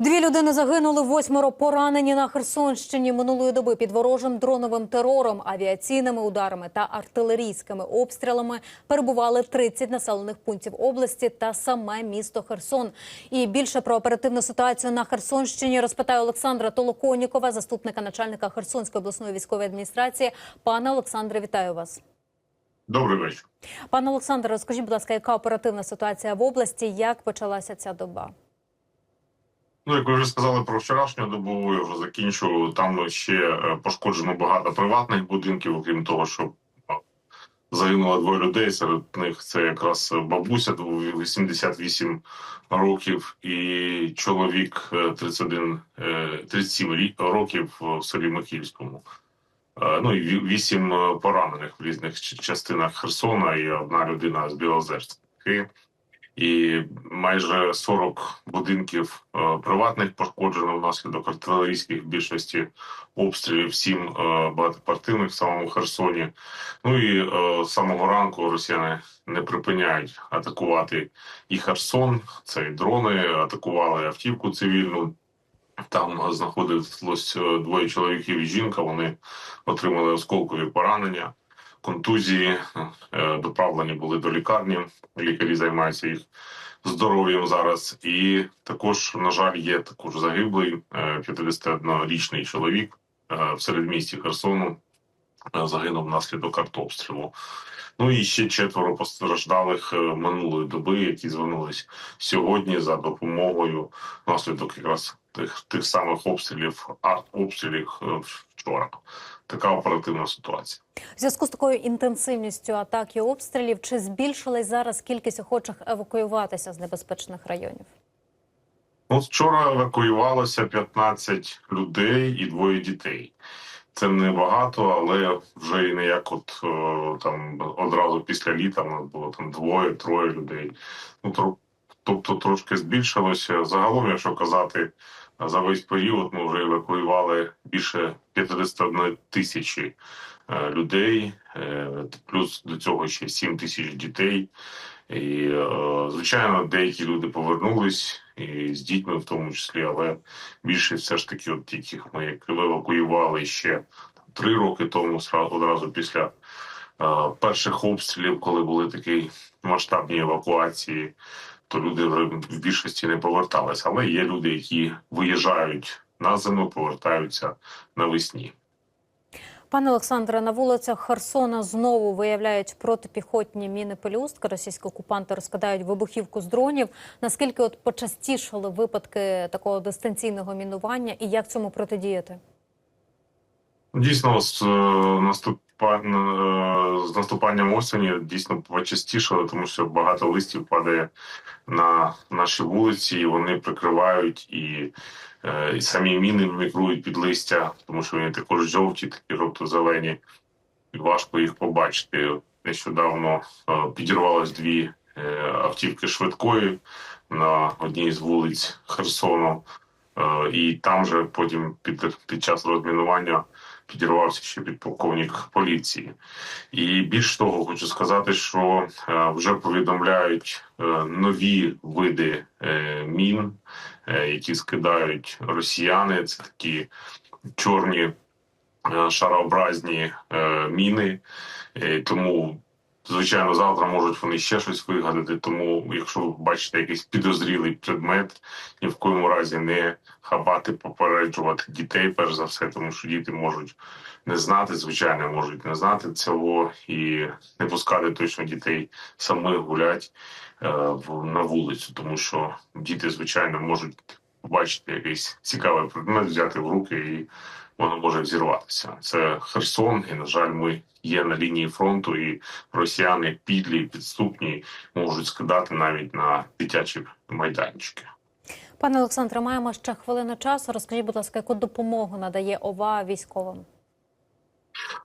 Дві людини загинули, восьмеро поранені на Херсонщині минулої доби під ворожим дроновим терором, авіаційними ударами та артилерійськими обстрілами перебували 30 населених пунктів області та саме місто Херсон. І більше про оперативну ситуацію на Херсонщині розпитає Олександра Толоконікова, заступника начальника Херсонської обласної військової адміністрації. Пане Олександре, вітаю вас. Добрий вечір. Пане Олександре, розкажіть, будь ласка, яка оперативна ситуація в області? Як почалася ця доба? Ну, як ви вже сказали про вчорашню добу, я вже закінчу. Там ще е, пошкоджено багато приватних будинків, окрім того, що е, загинуло двоє людей. Серед них це якраз бабуся 88 років, і чоловік е, 31, е, 37 років в селі Михільському. Ну і вісім поранених в різних частинах Херсона, і одна людина з Білозерськи. І майже 40 будинків е, приватних пошкоджено внаслідок артилерійських більшості обстрілів, сім е, в самому Херсоні. Ну і е, з самого ранку росіяни не припиняють атакувати і Херсон. Це і дрони атакували автівку цивільну. Там знаходилось двоє чоловіків і жінка. Вони отримали осколкові поранення, контузії, е, доправлені були до лікарні. Лікарі займаються їх здоров'ям зараз. І також, на жаль, є також загиблий е, 51-річний чоловік е, в середмісті Херсону. е, Загинув внаслідок артобстрілу. Ну і ще четверо постраждалих е, минулої доби, які звернулись сьогодні за допомогою внаслідок якраз тих тих самих обстрілів, артобстрілів е, вчора. Така оперативна ситуація. В зв'язку з такою інтенсивністю атак і обстрілів, чи збільшилась зараз кількість охочих евакуюватися з небезпечних районів? Ну, вчора евакуювалося 15 людей і двоє дітей. Це не багато, але вже і не як от е, там одразу після літа у нас було там двоє, троє людей. Ну тобто трошки збільшилося. Загалом, якщо казати за весь період, ми вже евакуювали більше 51 тисячі е, людей, е, плюс до цього ще 7 тисяч дітей. І, е, звичайно, деякі люди повернулись і з дітьми, в тому числі, але більше все ж таки, от яких ми евакуювали ще три роки тому, одразу після перших обстрілів, коли були такі масштабні евакуації, то люди вже в більшості не поверталися. Але є люди, які виїжджають на зиму, повертаються навесні. Пане Олександре, на вулицях Херсона знову виявляють протипіхотні міни пелюстки. Російські окупанти розкидають вибухівку з дронів. Наскільки от почастішали випадки такого дистанційного мінування, і як цьому протидіяти? Дійсно, е, наступа... е, з наступанням осені дійсно почастішало, тому що багато листів падає на наші вулиці, і вони прикривають і, е, і самі міни мігрують під листя, тому що вони також жовті, такі жовто-зелені, і важко їх побачити. Нещодавно е, підірвалось дві е, автівки швидкої на одній з вулиць Херсону. Е, І там же потім під, під час розмінування підірвався ще підполковник поліції. І більш того, хочу сказати, що е, вже повідомляють е, нові види мін, які скидають росіяни. Це такі чорні шарообразні міни. Тому, звичайно, завтра можуть вони ще щось вигадати. Тому, якщо ви бачите якийсь підозрілий предмет, ні в коєму разі не хапати, попереджувати дітей, перш за все, тому що діти можуть не знати, звичайно, можуть не знати цього і не пускати точно дітей самих гулять е, на вулицю, тому що діти, звичайно, можуть побачити якийсь цікавий предмет, взяти в руки і воно може взірватися. Це Херсон, і на жаль, ми є на лінії фронту, і росіяни підлі, підступні можуть скидати навіть на дитячі майданчики. Пане Олександре, маємо ще хвилину часу. Розкажіть, будь ласка, яку допомогу надає ОВА військовим?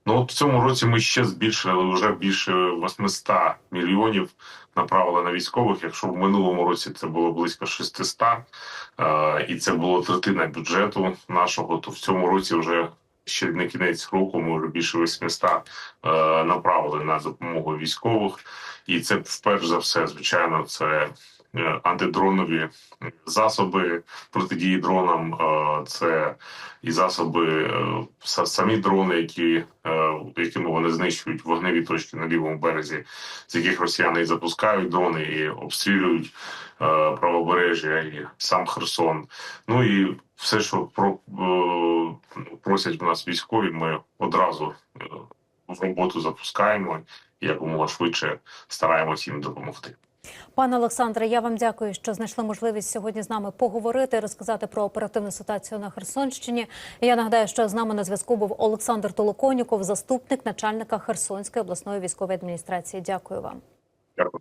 Ну от в цьому році ми ще збільшили вже більше 800 мільйонів направили на військових. Якщо в минулому році це було близько 600, е, і це було третина бюджету нашого, то в цьому році вже ще на кінець року ми вже більше 800 е, направили на допомогу військових, і це вперше за все, звичайно, це антидронові засоби протидії дронам. Е, Це і засоби, е, самі дрони, які, е, якими вони знищують вогневі точки на лівому березі, з яких росіяни і запускають дрони і обстрілюють е, правобережжя і сам Херсон. Ну і все, що про е, просять у нас військові, ми одразу е, в роботу запускаємо і якомога швидше стараємось їм допомогти. Пане Олександре, я вам дякую, що знайшли можливість сьогодні з нами поговорити, розказати про оперативну ситуацію на Херсонщині. Я нагадаю, що з нами на зв'язку був Олександр Толоконіков, заступник начальника Херсонської обласної військової адміністрації. Дякую вам. Дякую.